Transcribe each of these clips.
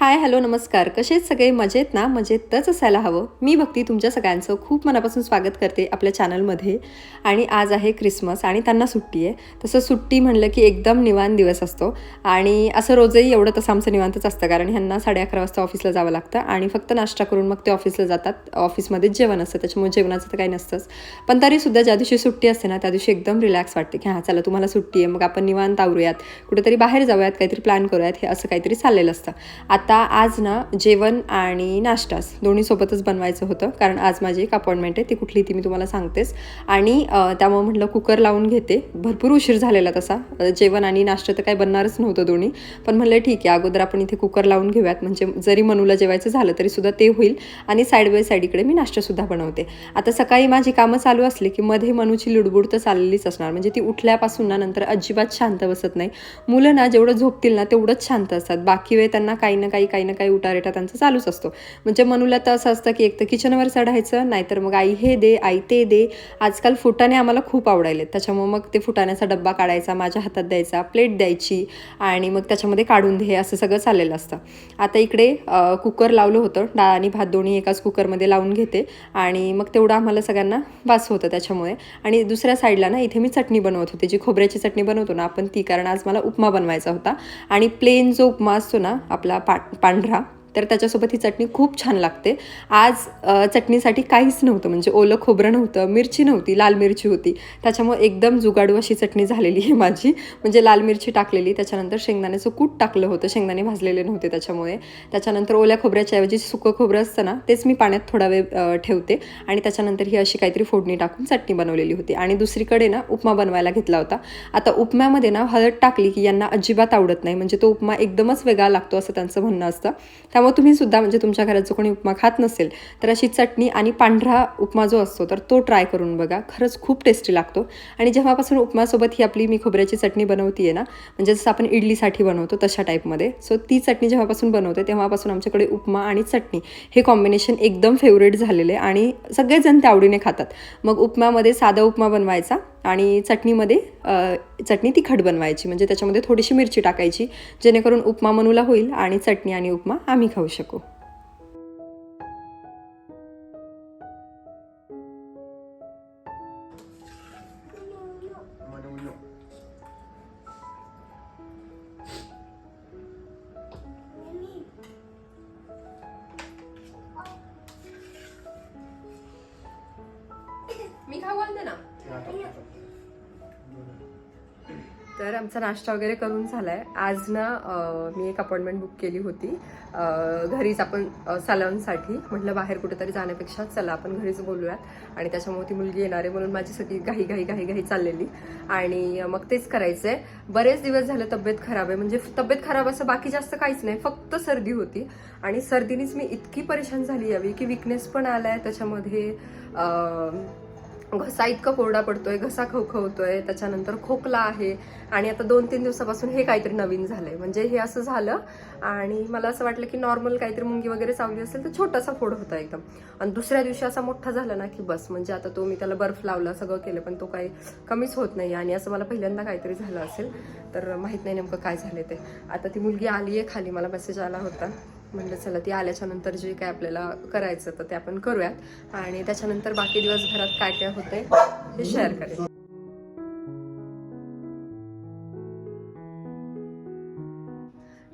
Hi hello नमस्कार. कसे आहेत सगळे? मजेत ना? मजेतच असायला हवं. मी भक्ती तुमच्या सगळ्यांचं खूप मनापासून स्वागत करते आपल्या चॅनलमध्ये. आणि आज आहे क्रिसमस आणि त्यांना सुट्टी आहे. तसं सुट्टी म्हणलं की एकदम निवांत दिवस असतो. आणि असं रोजही एवढं तसं आमचं निवांतच असतं कारण ह्यांना साडे अकरा वाजता ऑफिसला जावं लागतं आणि फक्त नाश्ता करून मग ते ऑफिसला जातात. ऑफिसमध्येच जेवण असतं त्याच्यामुळे जेवणाचं तर काही नसतंच. पण तरीसुद्धा ज्या दिवशी सुट्टी असते ना त्या दिवशी एकदम रिलॅक्स वाटते की हां चला तुम्हाला सुट्टी आहे. मग आपण निवांत आवरूयात. कुठेतरी बाहेर जाऊयात काहीतरी प्लॅन करूयात. हे असं काहीतरी चाललेलं असतं. आता आता आज ना जेवण आणि नाश्ताच दोन्ही सोबतच बनवायचं होतं. कारण आज माझी एक अपॉइंटमेंट आहे ती कुठली ती मी तुम्हाला सांगतेच आणि त्यामुळं त्यामुळे म्हटलं कुकर लावून घेते. भरपूर उशीर झालेला तसा. जेवण आणि नाश्ता तर काही बनणारच नव्हतं दोन्ही. पण म्हणलं ठीक आहे अगोदर आपण इथे कुकर लावून घेऊयात. म्हणजे जरी मनूला जेवायचं झालं तरी सुद्धा ते होईल. आणि साईड बाय साईड इकडे मी नाश्तासुद्धा बनवते. आता सकाळी माझी कामं चालू असली की मध्ये मनूची लुडबुड तर चाललेलीच असणार. म्हणजे ती उठल्यापासून ना नंतर अजिबात शांत बसत नाही. मुलं ना जेवढं झोपतील ना तेवढंच शांत असतात. बाकी वेळ त्यांना काही ना काही काही ना काही उटारेटा त्यांचा चालूच असतो. म्हणजे मनूला तर असं असतं की एक तर किचनवर चढायचं नाहीतर मग आई हे दे आई ते दे. आजकाल फुटाणे आम्हाला खूप आवडायलेत. त्याच्यामुळे मग ते फुटाण्याचा डब्बा काढायचा माझ्या हातात द्यायचा प्लेट द्यायची आणि मग त्याच्यामध्ये काढून दे असं सगळं चाललेलं असतं. आता इकडे कुकर लावलं होतं. डाळ आणि भात दोन्ही एकाच कुकरमध्ये लावून घेते आणि मग तेवढं आम्हाला सगळ्यांना वास होतं त्याच्यामुळे. आणि दुसऱ्या साईडला ना इथे मी चटणी बनवत होते. जी खोबऱ्याची चटणी बनवतो ना आपण ती कारण आज मला उपमा बनवायचा होता. आणि प्लेन जो उपमा असतो ना आपला पाट पांढरा. तर त्याच्यासोबत ही चटणी खूप छान लागते. आज चटणीसाठी काहीच नव्हतं म्हणजे ओलं खोबरं नव्हतं मिरची नव्हती लाल मिरची होती. त्याच्यामुळे एकदम जुगाडू अशी चटणी झालेली आहे माझी. म्हणजे लाल मिरची टाकलेली त्याच्यानंतर शेंगदाण्याचं कूट टाकलं होतं शेंगदाणे भाजलेले नव्हते त्याच्यामुळे. त्याच्यानंतर ओल्या खोबऱ्याच्या ऐवजी सुकं खोबरं असतं ना तेच मी पाण्यात थोडा वेळ ठेवते. आणि त्याच्यानंतर ही अशी काहीतरी फोडणी टाकून चटणी बनवलेली होती. आणि दुसरीकडे ना उपमा बनवायला घेतला होता. आता उपम्यामध्ये ना हळद टाकली की यांना अजिबात आवडत नाही. म्हणजे तो उपमा एकदमच वेगळा लागतो असं त्यांचं म्हणणं असतं. त्यामुळे तुम्ही सुद्धा म्हणजे तुमच्या घरात जो कोणी उपमा खात नसेल तर अशी चटणी आणि पांढरा उपमा जो असतो तर तो ट्राय करून बघा. खरंच खूप टेस्टी लागतो. आणि जेव्हापासून उपमासोबत ही आपली मी खोबऱ्याची चटणी बनवती आहे ना म्हणजे जसं आपण इडलीसाठी बनवतो तशा टाईपमध्ये सो ती चटणी जेव्हापासून बनवते तेव्हापासून आमच्याकडे उपमा आणि चटणी हे कॉम्बिनेशन एकदम फेवरेट झालेले आहे आणि सगळेजण ते आवडीने खातात. मग उपमामध्ये साधा उपमा बनवायचा. आणि चटणीमध्ये चटणी तिखट बनवायची. म्हणजे त्याच्यामध्ये थोडीशी मिरची टाकायची जेणेकरून उपमा मनूला होईल आणि चटणी आणि उपमा आम्ही खाऊ शकू. नाश्ता वगैरे करून झाला आहे आज ना मी एक अपॉइंटमेंट बुक केली होती. घरीच आपण अं, सलॉनसाठी. म्हटलं बाहेर कुठेतरी जाण्यापेक्षा चला आपण घरीच बोलूयात. आणि त्याच्यामुळे ती मुलगी येणार आहे म्हणून माझी सगळी घाई घाई घाई घाई चाललेली. आणि मग तेच करायचं आहे बरेच दिवस झाले तब्येत खराब आहे. म्हणजे तब्येत खराब असं बाकी जास्त काहीच नाही. फक्त सर्दी होती. आणि सर्दीनेच मी इतकी परेशान झाली यावी की विकनेस पण आला आहे त्याच्यामध्ये घसा इतका कोरडा पडतोय घसा खवखवतोय त्याच्यानंतर खोकला आहे आणि आता दोन तीन दिवसापासून हे काहीतरी नवीन झालंय. म्हणजे हे असं झालं आणि मला असं वाटलं की नॉर्मल काहीतरी मुंगी वगैरे चावली असेल तर छोटासा फोड होता एकदम. आणि दुसऱ्या दिवशी असा मोठा झाला ना की बस म्हणजे आता तो मी त्याला बर्फ लावला सगळं केलं पण तो काही कमीच होत नाही आणि असं मला पहिल्यांदा काहीतरी झालं असेल तर माहीत नाही नेमकं काय झालं ते. आता ती मुलगी आली आहे खाली मला मेसेज आला होता. म्हणलं चला ती आल्याच्यानंतर जे काय आपल्याला करायचं तर ते आपण करूयात. आणि त्याच्यानंतर बाकी दिवसभरात काय काय होतंय ते शेअर करेन.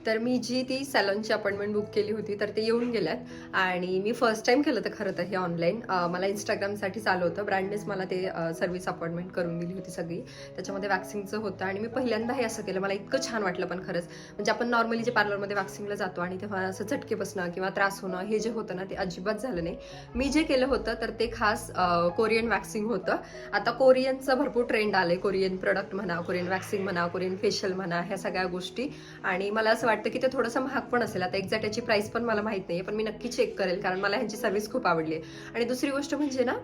तर मी जी ती सॅलॉनची अपॉइंटमेंट बुक केली होती तर ते येऊन गेल्यात. आणि मी फर्स्ट टाइम केलं तर खरं तर हे ऑनलाईन मला इंस्टाग्रामसाठी चालू होतं. ब्रँडनेच मला ते सर्व्हिस अपॉइंटमेंट करून दिली होती सगळी. त्याच्यामध्ये वॅक्सिंगचं होतं आणि मी पहिल्यांदा हे असं केलं. मला इतकं छान वाटलं पण खरंच. म्हणजे आपण नॉर्मली जे पार्लरमध्ये वॅक्सिंगला जातो आणि तेव्हा असं झटके बसणं किंवा त्रास होणं हे जे होतं ना ते अजिबात झालं नाही. मी जे केलं होतं तर ते खास कोरियन वॅक्सिंग होतं. आता कोरियनचं भरपूर ट्रेंड आलं आहे कोरियन प्रोडक्ट म्हणा कोरियन वॅक्सिंग म्हणा कोरियन फेशियल म्हणा ह्या सगळ्या गोष्टी. आणि मला असं वाटतं वाटतं की ते थोडंसं महाग पण असेल. आता एक्झॅक्ट याची प्राईस पण मला माहीत नाही पण मी नक्की चेक करेल कारण मला ह्यांची सर्व्हिस खूप आवडली आणि दुसरी गोष्ट म्हणजे ना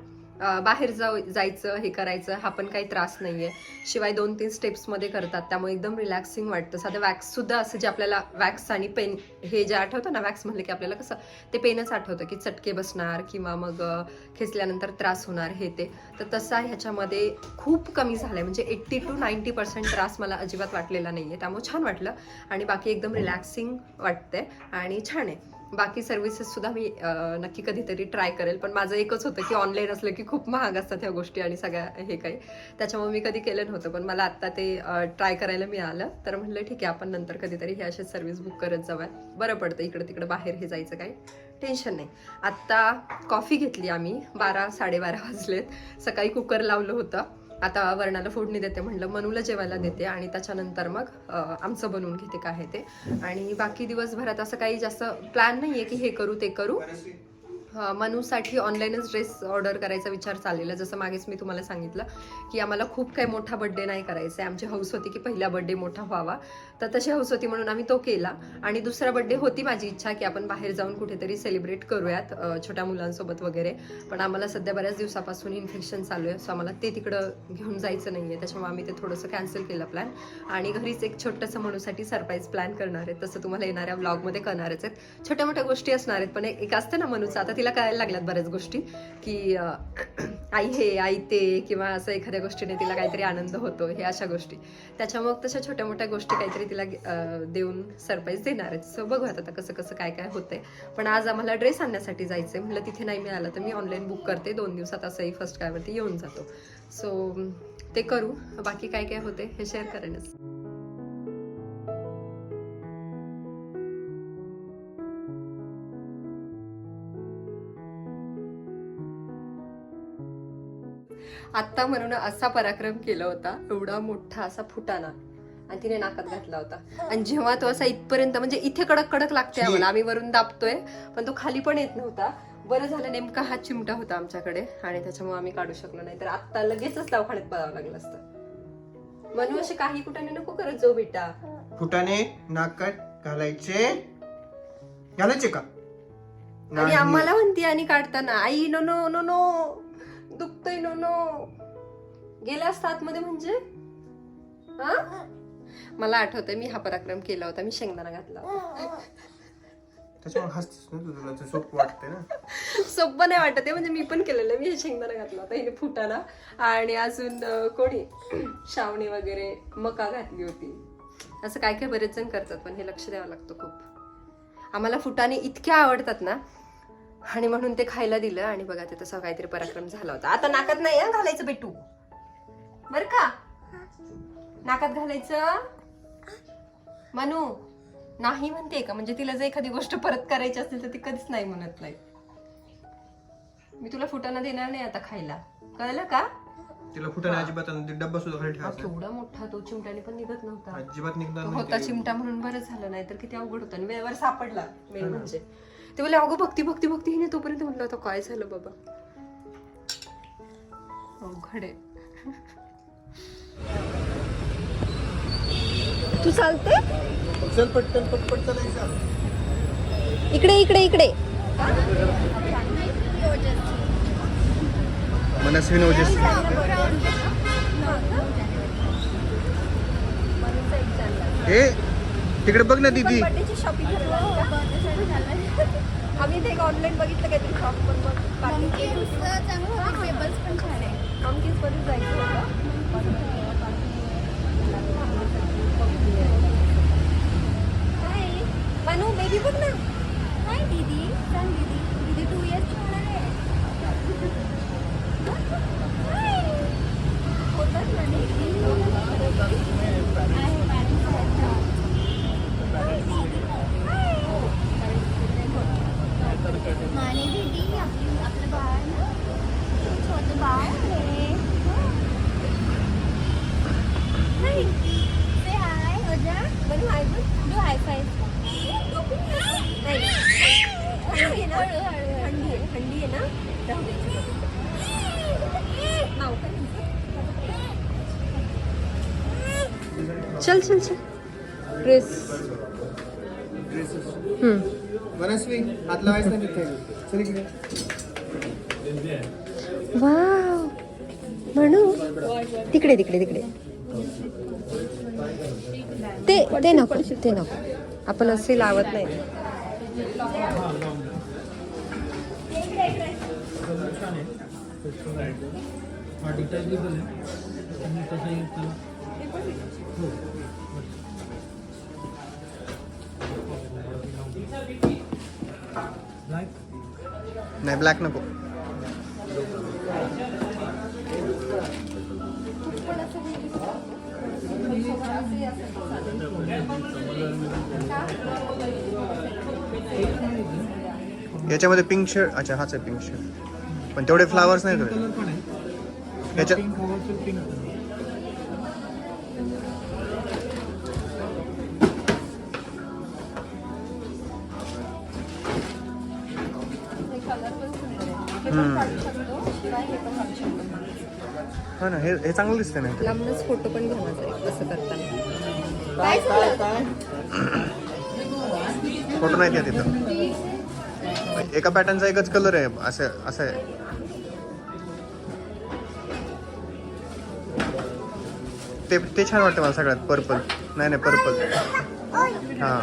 बाहेर जाऊ जायचं हे करायचं हा पण काही त्रास नाही आहे शिवाय दोन तीन स्टेप्समध्ये करतात. त्यामुळे एकदम रिलॅक्सिंग वाटतं. साधं वॅक्ससुद्धा असं जे आपल्याला वॅक्स आणि पेन हे जे आठवतं ना वॅक्स म्हणलं की आपल्याला कसं ते पेनच आठवतं की चटके बसणार किंवा मग खेचल्यानंतर त्रास होणार हे ते. तर तसा ह्याच्यामध्ये खूप कमी झालंय. म्हणजे एट्टी टू नाईन्टी पर्सेंट त्रास मला अजिबात वाटलेला नाही आहे त्यामुळे छान वाटलं. आणि बाकी एकदम रिलॅक्सिंग वाटतंय. आणि छान आहे. बाकी सर्व्हिसेस सुद्धा मी नक्की कधीतरी ट्राय करेल. पण माझं एकच होतं की ऑनलाईन असलं की खूप महाग असतात ह्या गोष्टी आणि सगळ्या हे काही. त्याच्यामुळे मी कधी केलं नव्हतं पण मला आत्ता ते ट्राय करायला मिळालं. तर म्हणलं ठीक आहे आपण नंतर कधीतरी हे असे सर्व्हिस बुक करत जाऊया. बरं पडतं इकडं तिकडं बाहेर हे जायचं काही टेन्शन नाही. आत्ता कॉफी घेतली आम्ही बारा साडेबारा वाजलेत. सकाळी कुकर लावलं होतं. आता वरणाला फोडणी देते म्हणलं मनूला जेवायला देते आणि त्याच्यानंतर मग आमचं बनवून घेते काय आहे ते. आणि बाकी दिवसभरात असं काही जास्त प्लॅन नाही आहे की हे करू ते करू. मनूसाठी ऑनलाईनच ड्रेस ऑर्डर करायचा विचार चाललेला. जसं मागेच मी तुम्हाला सांगितलं की आम्हाला खूप काही मोठा बड्डे नाही करायचा आहे आमची हौस होती की पहिला बड्डे मोठा व्हावा. तर तशी हौस होती म्हणून आम्ही तो केला. आणि दुसरा बड्डे होती माझी इच्छा की आपण बाहेर जाऊन कुठेतरी सेलिब्रेट करूयात छोट्या मुलांसोबत वगैरे. पण आम्हाला सध्या बऱ्याच दिवसापासून इन्फेक्शन चालू आहे. सो आम्हाला ते तिकडं घेऊन जायचं नाही आहे त्याच्यामुळे आम्ही ते थोडंसं कॅन्सल केलं प्लॅन आणि घरीच एक छोटंसं मनूसाठी सरप्राईज प्लॅन करणार आहेत. तसं तुम्हाला येणाऱ्या ब्लॉगमध्ये करणारच आहेत. छोट्या मोठ्या गोष्टी असणार आहेत. पण एक एक असतं ना मनूचं आता तिला कळायला लागल्यात बऱ्याच गोष्टी की आई हे आई ते किंवा असं एखाद्या गोष्टीने तिला काहीतरी आनंद होतो हे अशा गोष्टी. त्याच्यामुळे तशा छोट्या मोठ्या गोष्टी काहीतरी तिला देऊन सरप्राईज देणार आहेत. सो बघूयात आता कसं कसं काय काय होतंय. पण आज आम्हाला ड्रेस आणण्यासाठी जायचंय. म्हटलं तिथे नाही मिळालं तर मी ऑनलाईन बुक करते. दोन दिवसात असंही फर्स्ट कायवरती येऊन जातो. सो ते करू. बाकी काय काय होते हे शेअर करेनच. आत्ता म्हणून असा पराक्रम केला होता एवढा मोठा असा फुटाणा. आणि तिने नाकात घातला होता. आणि जेव्हा तो असा इथपर्यंत म्हणजे इथे कडक कडक लागते आम्हाला. आम्ही वरून दाबतोय पण तो खाली पण येत नव्हता. बरं झालं नेमका हा चिमटा होता आमच्याकडे. आणि त्याच्यामुळे आम्ही काढू शकलो नाही. तर आत्ता लगेचच दवाखान्यात पळावं लागलं असतं. म्हणून असे काही कुठे नको करत जाऊ बेटा. फुटाने नाकात घालायचे. घालायचे का? आणि. आम्हाला म्हणती आणि काढताना आई नो नो नो नो दुखतय नो नो. गेल्या आतमध्ये म्हणजे? हा? मला आठवतंय मी हा पराक्रम केला होता मी शेंगदाणा घातला होता. त्याच्यामुळे हसतेस ना तू तुला ते सोपं वाटतंय ना. सोपं नाही वाटत आहे म्हणजे मी पण केलेलं मी हे शेंगदाणा घातला होता हिने फुटाणा आणि अजून अं, कोणी? शावणी वगैरे मका घातली होती. असं काय काय बरेच जण करतात पण हे लक्ष द्यावं लागतं खूप. आम्हाला फुटाणे इतक्या आवडतात ना आणि म्हणून ते खायला दिलं आणि बघा ते तसा काहीतरी पराक्रम झाला होता. आता नाकात नाही हं घालायचं बेटू. बर का? नाकात घालायचं? मनू नाही म्हणते का? म्हणजे तिला जर एखादी गोष्ट परत करायची असेल तर ती कधीच नाही म्हणत नाही. मी तुला फुटाणा देणार नाही आता खायला. कळलं का? तिला फुटाने अजिबात डब्बा सुद्धा खाली ठेवायचा केवढा मोठा तो चिमट्याने पण निघत नव्हता. अजिबात निघणार होता. चिमटा म्हणून बरं झालं नाही तर किती अवघड होतं. आणि वेळेवर सापडला मेन म्हणजे. ते बोले अगो भक्ती भक्ती भक्ती. हिने तोपर्यंत म्हटलं होतं काय झालं बाबा? अवघड आहे. तू चालते चल पटकन पटपट चालायचं. इकडे इकडे इकडे. मनस्वी नवजेस हे तिकडे बघ ना दीदी. आम्ही ते ऑनलाईन बघितलं काहीतरी शॉप पण मग आमकीच मध्ये जायचं होतं. मनू बेबी बघ ना. माने दीदी आपली आपलं बाळ ना छोटं बाळ आहे हाय से हाय अजा मनू आहे बघ. डू हाय फाय नाही. थंडी आहे ना थंडी आहे थंडी आहे ना राहू दे. नाव काय तुमचं? चल चल ड्रेस मनस्वी हात लावायचं नाही तिथे चल इकडे. वाव. म्हणू तिकडे तिकडे तिकडे. ते ते नको ते नको. आपण असे लावत नाही. नाही ब्लॅक नको. याच्यामध्ये पिंक शर्ट अच्छा हाच आहे पिंक शर्ट पण तेवढे फ्लावर्स नाही याच्यात हा ना हे हे चांगलं दिसतंय नाही लांबनच फोटो पण घ्या माझा एक असं करताना फोटो नाही द्या तिथं. एका पॅटर्नचा एकच कलर आहे असं असं आहे. ते ते छान वाटतं मला सगळ्यात पर्पल नाही नाही पर्पल हा.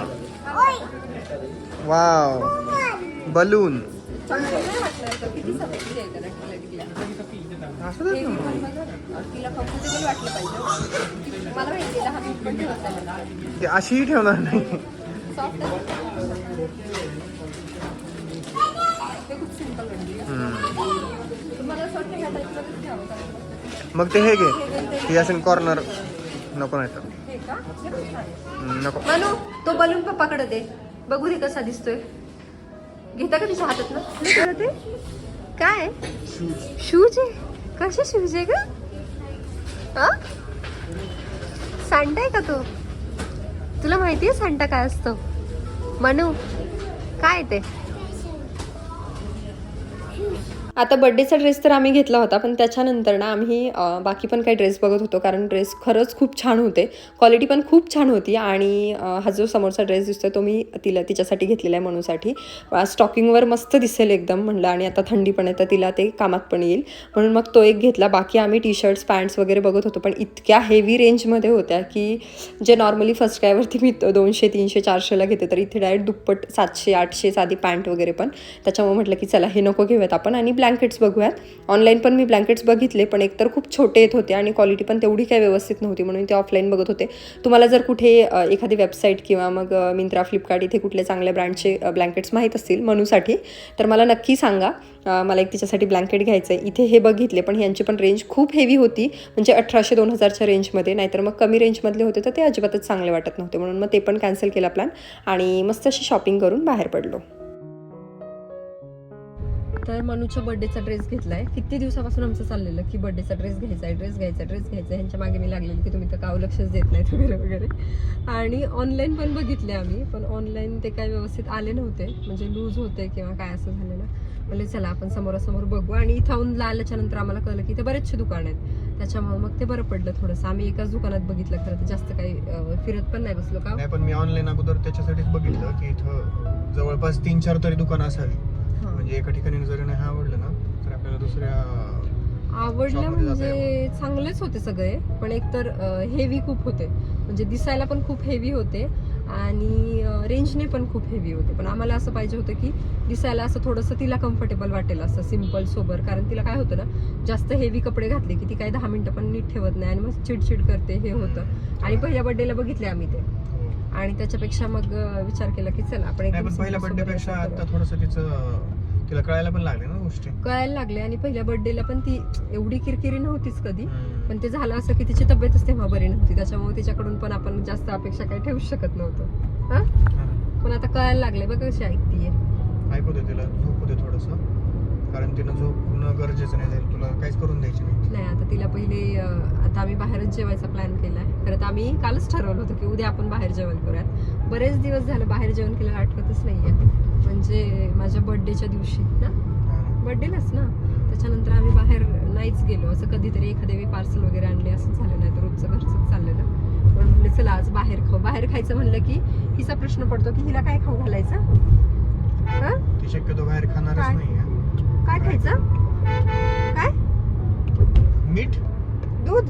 वाव बलून असं दे ना. तिला कम्फर्टेबल वाटलं पाहिजे मला माहिती दहा मिनिट पण ठेवता येईल ते अशीही ठेवणार नाही. सॉफ्ट ते खूप सिंपल वाटली हम्म. तुम्हाला असं वाटतं ह्या टाईपमध्येच घ्यावं का? मग ते हे घे. ही असेल कॉर्नर नको नाही तर. हे का? हे पण छान आहे. हम्म, नको. मनू तो बलून पप्पाकडे दे. बघू दे कसा दिसतोय. घेता का तिच्या हातात ना? ते काय शूज आहे? कसे शिवजे ग? का सांटा आहे का तू? तुला माहिती आहे सांटा काय असतो? मनू काय ते? आता बड्डेचा ड्रेस तर आम्ही घेतला होता पण त्याच्यानंतर ना आम्ही बाकी पण काही ड्रेस बघत होतो कारण ड्रेस खरंच खूप छान होते. क्वालिटी पण खूप छान होती आणि हा जो समोरचा ड्रेस दिसतो तो मी तिला तिच्यासाठी घेतलेला आहे म्हणूसाठी स्टॉकिंगवर मस्त दिसेल एकदम म्हणलं आणि आता थंडी पण आहे तर तिला ते कामात पण येईल. म्हणून मग तो एक घेतला. बाकी आम्ही टी शर्ट्स पॅन्ट्स वगैरे बघत होतो पण इतक्या हेवी रेंजमध्ये होत्या की जे नॉर्मली फर्स्ट कायवरती मी दोनशे तीनशे चारशेला घेते तर इथे डायरेक्ट दुप्पट सातशे आठशे साधी पॅन्ट वगैरे पण. त्याच्यामुळे म्हटलं की चला हे नको घेऊयात आपण आणि ब्लॅक ब्लँकेट्स बघूयात. ऑनलाईन पण मी ब्लँकेट्स बघितले पण एकतर खूप छोटे येत होते आणि क्वालिटी पण तेवढी काही व्यवस्थित नव्हती म्हणून ते ऑफलाईन बघत होते. तुम्हाला जर कुठे एखादी वेबसाईट किंवा मग मिंत्रा फ्लिपकार्ट इथे कुठले चांगल्या ब्रँडचे ब्लँकेट्स माहीत असतील मनूसाठी तर मला नक्की सांगा. मला एक तिच्यासाठी ब्लँकेट घ्यायचं आहे इथे हे बघितले पण यांची पण रेंज खूप हेवी होती. म्हणजे अठराशे दोन हजारच्या रेंजमध्ये नाहीतर मग कमी रेंजमधले होते तर ते अजिबातच चांगले वाटत नव्हते म्हणून मग ते पण कॅन्सल केला प्लॅन आणि मस्त अशी शॉपिंग करून बाहेर पडलो. तर मनूच्या बर्थडेचा ड्रेस घेतलाय. किती दिवसापासून आमचं चाललेलं की बर्थडेचा ड्रेस घ्यायचा आहे ड्रेस घ्यायचा ड्रेस घ्यायचा ह्यांच्या मागे मी लागलेली की तुम्ही तर काव लक्षच देत नाहीत वगैरे वगैरे. आणि ऑनलाईन पण बघितले आम्ही पण ऑनलाईन ते काय व्यवस्थित आले नव्हते. म्हणजे लूज होते किंवा काय असं झालेलं म्हणजे चला आपण समोरासमोर बघू. आणि इथं आल्याच्यानंतर आम्हाला कळलं की इथे बरेचसे दुकान आहेत. त्याच्यामुळे मग ते बरं पडलं थोडंसं. आम्ही एकाच दुकानात बघितलं खरं तर जास्त काही फिरत पण नाही बसलो का? नाही पण मी ऑनलाईन अगोदर त्याच्यासाठीच बघितलं की इथं जवळपास तीन चार तरी दुकानं असावी. म्हणजे एका ठिकाणी जरी नाही आवडलं ना तर आपल्याला दुसऱ्या आवडलं म्हणजे चांगलेच होते सगळे पण एकतर हेवी खूप होते. म्हणजे दिसायला पण खूप हेवी होते आणि रेंजने पण खूप हेवी होते. पण आम्हाला असं पाहिजे होतं की दिसायला असं थोडंसं तिला कम्फर्टेबल वाटेल असं सिंपल सोबर कारण तिला काय होतं ना जास्त हेवी कपडे घातले की ती काही दहा मिनिटं पण नीट ठेवत नाही आणि मग चिडचिड करते हे होतं. आणि पहिल्या बड्डेला बघितले आम्ही ते. आणि त्याच्यापेक्षा मग विचार केला की चला आपण पहिल्या simple बर्थडे सोबरपेक्षा असं आता. थोडस तिचं तिला कळायला पण लागले ना गोष्टी? कळायला लागले आणि पहिल्या बर्थडेला पण ती एवढी किरकिरी नव्हतीच कधी. पण ते झालं असं की तिची तब्येतच तेव्हा बरी नव्हती. त्याच्यामुळे तिच्याकडून पण आपण जास्त अपेक्षा काही ठेवू शकत नव्हतो. हा. पण आता कळायला लागले बघ कशी ऐकतीये. ऐकू दे तिला झोपू दे थोडस. कारण तिनं झोपणं गरजेचं नाही तुला काहीच करून द्यायची नाही. नाही आता तिला पहिले आता आम्ही बाहेरच जेवायचा प्लॅन केलाय. खरं तर आम्ही कालच ठरवलं होतं की उद्या आपण बाहेर जेवण करूयात. बरेच दिवस झालं बाहेर जेवण केलं आठवतच नाहीये. म्हणजे माझ्या बर्थडेच्या दिवशी ना. बर्थडेलाच ना? त्याच्यानंतर आम्ही बाहेर नाहीच गेलो. असं कधीतरी एखाद्या वेळी पार्सल वगैरे आणले असं झालं नाही तर रोजचं घरचंच चाललेलं पण म्हणले चला आज बाहेर खाऊ. बाहेर खायचं म्हणलं की हिचा प्रश्न पडतो की हिला काय खाऊ घालायचं? हा? शक्यतो बाहेर खाणारच? नाही काय खायचं? काय? मीठ? दूध?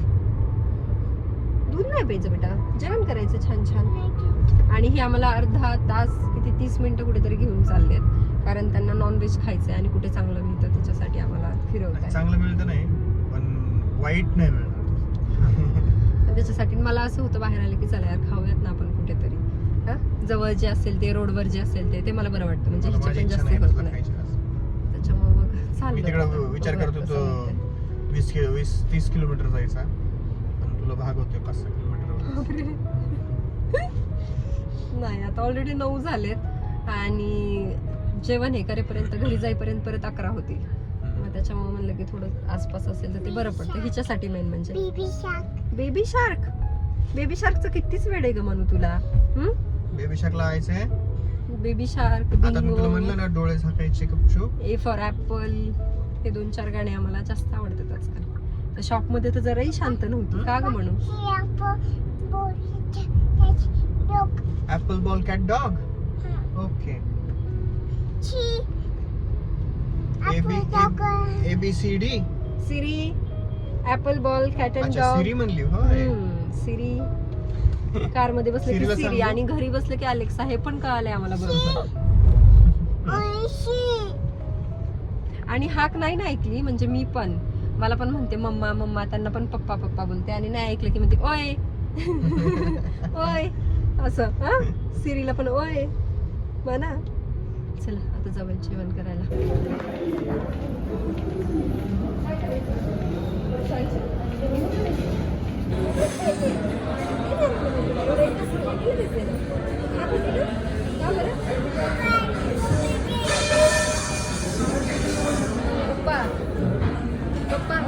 दूध नाही प्यायचं बेटा. जेवण करायचं छान छान. आणि ही आम्हाला अर्धा तास किती तीस मिनिटं कुठेतरी घेऊन चाललेत. कारण त्यांना नॉनव्हेज खायचंय आणि कुठे चांगलं मिळतं त्याच्यासाठी आम्हाला फिरवत आहे. चांगलं मिळतं नाही पण वाईट नाही मिळणार त्याच्यासाठी मला असं होतं बाहेर आलं की चला यार खाऊयात ना आपण कुठेतरी. हा? जवळ जे असेल ते रोडवर जे असेल ते ते मला बरं वाटतं. म्हणजे हिच्या पण जास्त होत नाही. खायची. त्याच्यामुळे मग चाललं. विचार करत होतो. वीस वीस तीस किलोमीटर जायचा. पण तुला भाग होते पाच नाही आता ऑलरेडी नऊ झालेत आणि जेवण हे करेपर्यंत घरी जाईपर्यंत परत अकरा होतील. मग त्याच्यामुळे म्हणलं की थोडं आसपास असेल तर ते बरं पडतं. हिच्यासाठी मेन म्हणजे. Baby shark baby shark baby शार्कचं कितीच वेळ आहे ग म्हणू तुला? बेबी शाकला यायचंय बेबी शार्क म्हणलं ना डोळे झाकायचे ए फॉर ऍपल हे दोन चार गाणे आम्हाला जास्त आवडतात आजकाल. तर शॉपमध्ये तर जराही शांत नव्हती. का ग म्हणू He apple ball catch dog. Apple ball cat dog okay She A B apple dog. A B C D Siri apple ball cat and अच्छा सिरी डॉग म्हणली सिरी कारमध्ये बसले की सिरी? आणि घरी बसले की अलेक्सा हे पण कळाले आम्हाला बरोबर. She. आणि हाक नाही ना ऐकली म्हणजे मी पण. मला पण म्हणते मम्मा मम्मा त्यांना पण पप्पा पप्पा बोलते. आणि नाही ऐकलं की म्हणते ओय ओय असं हा? सिरीला पण ओय. म्हणा. चला आता जाऊया जेवण करायला. पप्पा पप्पा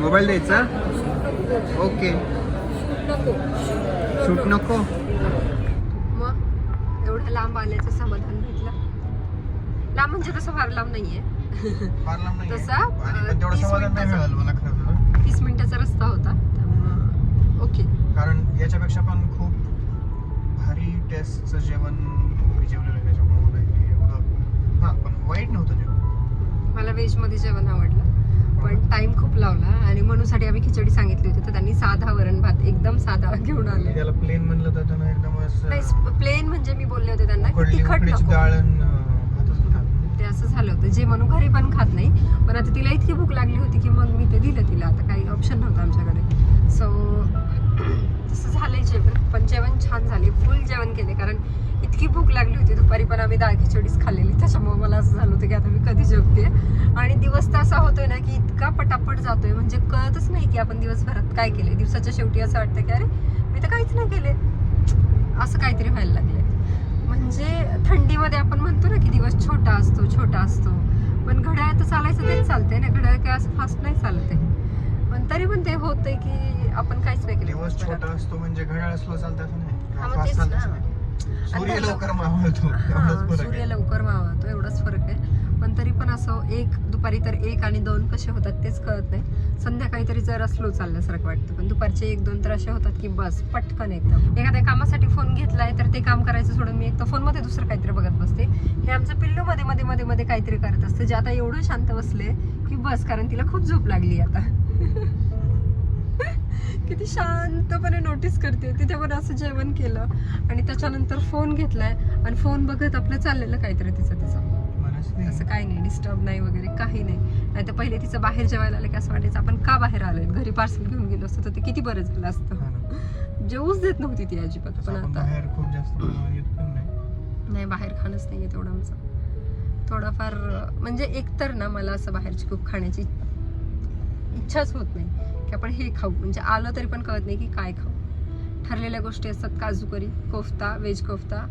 मोबाईल द्यायचा? ओके. नको. शूट नको? मग एवढं लांब आल्याचं समाधान भेटलं. लांब म्हणजे तसं फार लांब नाहीये. फार लांब नाही तसा, तीस मिनिटाचा. मिळालं मला खरं तर. तीस मिनिटाचा रस्ता होता. ओके. कारण याच्यापेक्षा पण खूप भारी टेस्टचं जेवण मी जेवलेलं त्याच्यामुळे हे एवढं हां पण वाईट नव्हतं जेवण. मला व्हेजमध्ये जेवण आवडलं. पण टाइम खूप लावला आणि म्हणूसाठी आम्ही खिचडी सांगितली होती तर त्यांनी साधा वरण भात एकदम साधा घेऊन आले. त्याला प्लेन म्हणलं तर त्यानं एकदमच नाही प्लेन म्हणजे मी बोलले होते त्यांना की तिखट नको. ते असं झालं होतं. जे म्हणून घरी पण खात नाही पण आता तिला इतकी भूक लागली होती की मग मी ते दिलं तिला. आता काही ऑप्शन नव्हतं आमच्याकडे. सो तसं झालंय जेवण. पण जेवण छान झाले फुल जेवण केले कारण इतकी भूक लागली होती दुपारी पण आम्ही डाळ खिचडीच खाल्लेली. त्याच्यामुळे मला असं झालं होतं की आता मी कधी जेवते. आणि दिवस तर असा होतोय ना की इतका पटापट जातोय. म्हणजे कळतच नाही की आपण दिवसभरात काय केले दिवसाच्या शेवटी असं वाटतं की अरे मी तर काहीच नाही केले असं काहीतरी व्हायला लागलंय. म्हणजे थंडीमध्ये आपण म्हणतो ना की दिवस छोटा असतो छोटा असतो. पण घड्याळ तर चालायचं तेच चालतंय ना. घड्याळ काय असं फास्ट नाही चालत आहे. पण तरी पण ते होतंय की आपण काहीच नाही केलं. दिवस छोटा असतो म्हणजे घड्याळ असलो चालतं असं हा, नाही मग तेच ना. सूर्य लवकर मावळतो हा, फरक सूर्य आहे. लवकर मावळतो एवढाच फरक आहे. पण तरी पण असं एक दुपारी तर एक आणि दोन कसे होतात तेच कळत नाही. संध्याकाळी तरी जरा स्लो चालल्यासारखं वाटतं पण दुपारचे एक दोन तर असे होतात की बस पटकन एकदम. एखाद्या कामासाठी फोन घेतलाय तर ते काम करायचं सोडून मी एक तर फोनमध्ये दुसरं काहीतरी बघत बसते. हे आमचं पिल्लू मध्ये मध्ये मध्ये मध्ये काहीतरी करत असतं जे आता एवढं शांत बसले की बस कारण तिला खूप झोप लागली आता. किती शांतपणे नोटीस करते. तिथे पण असं जेवण केलं आणि त्याच्यानंतर फोन घेतलाय आणि फोन बघत आपलं चाललेलं काहीतरी तिचं तिचं. असं काही नाही डिस्टर्ब नाही वगैरे काही नाही. नाही तर पहिले तिचं बाहेर जेवायला आलं की असं वाटायचं आपण का बाहेर आलोय? घरी पार्सल घेऊन गेलो असतो तर ते किती बरं झालं असतं. जेवूच देत नव्हती ती अजिबात. पण आता खूप जास्त नाही. नाही बाहेर खाणंच नाहीये तेवढं आमचं. थोडाफार म्हणजे एकतर ना मला असं बाहेरची खूप खाण्याची इच्छाच होत नाही. की आपण हे खाऊ. म्हणजे आलं तरी पण कळत नाही की काय खाऊ. ठरलेल्या गोष्टी असतात काजू करी कोफ्ता व्हेज कोफ्ता.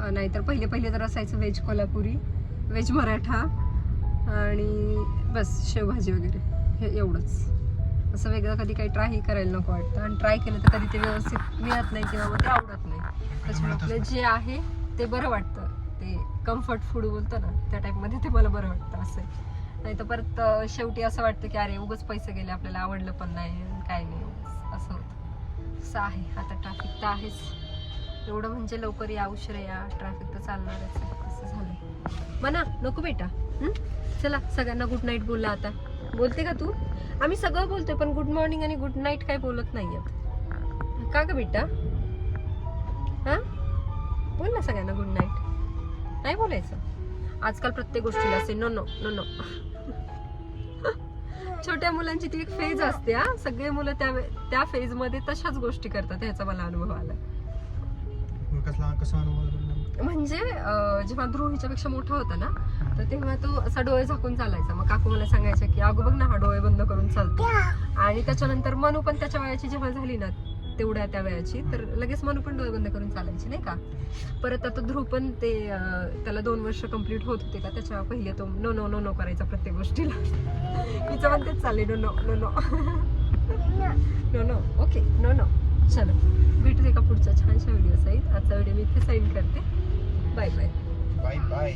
नाहीतर पहिले पहिले तर असायचं व्हेज कोल्हापुरी व्हेज मराठा आणि बस शेवभाजी वगैरे. हे एवढंच. असं वेगळं कधी काही ट्रायही करायला नको वाटतं. आणि ट्राय केलं तर कधी ते व्यवस्थित मिळत नाही किंवा मग ते आवडत नाही. त्याच्यामुळे आपलं. जे आहे ते बरं वाटतं. ते कम्फर्ट फूड बोलतो ना त्या टाईपमध्ये ते मला बरं वाटतं असं आहे. नाही तर परत शेवटी असं वाटतं की अरे उगच पैसे गेले आपल्याला आवडलं पण नाही काय नाही असं होतं. असं आहे. आता ट्रॅफिक तर आहेच. एवढं म्हणजे लवकर या उशिरा या ट्रॅफिक तर चालणारच आहे. असं झालंय. म्हणा नको बेटा. चला सगळ्यांना गुड नाईट बोलला आता. बोलते का तू? आम्ही सगळं बोलतोय पण गुड मॉर्निंग आणि गुड नाईट काय बोलत नाही आहेत का ग बेटा? हां? बोल ना सगळ्यांना गुड नाईट नाही बोलायचं. आजकाल प्रत्येक गोष्टीला असे नो नो नो नो छोट्या मुलांची ती एक फेज असते हा. सगळे मुलं त्या त्या फेजमध्ये तशाच गोष्टी करतात ह्याचा मला अनुभव आला. मग कसला कसा अनुभव आला तुला? म्हणजे अं, जेव्हा ध्रुव हिच्यापेक्षा मोठा होता ना तर तेव्हा तो असा डोळे झाकून चालायचा. मग काकू मला सांगायच्या की अगो बघ ना हा डोळे बंद करून चालतो. आणि त्याच्यानंतर मनू पण त्याच्या वयाची जेव्हा झाली ना तेवढ्या त्या वयाची तर लगेच मनू पण डोळे बंद करून चालायची नाही का? परत आता ध्रुव पण ते त्याला दोन वर्ष कंप्लीट होत होते का? त्याच्या पहिले तो नो नो नो नो करायचा प्रत्येक गोष्टीला. तिचं पण तेच चालले no no no no no no okay no no चलो. भेटू एका पुढच्या छानशा व्हिडिओ सहित. आजचा व्हिडिओ मी इथे साईन करते. Bye bye bye bye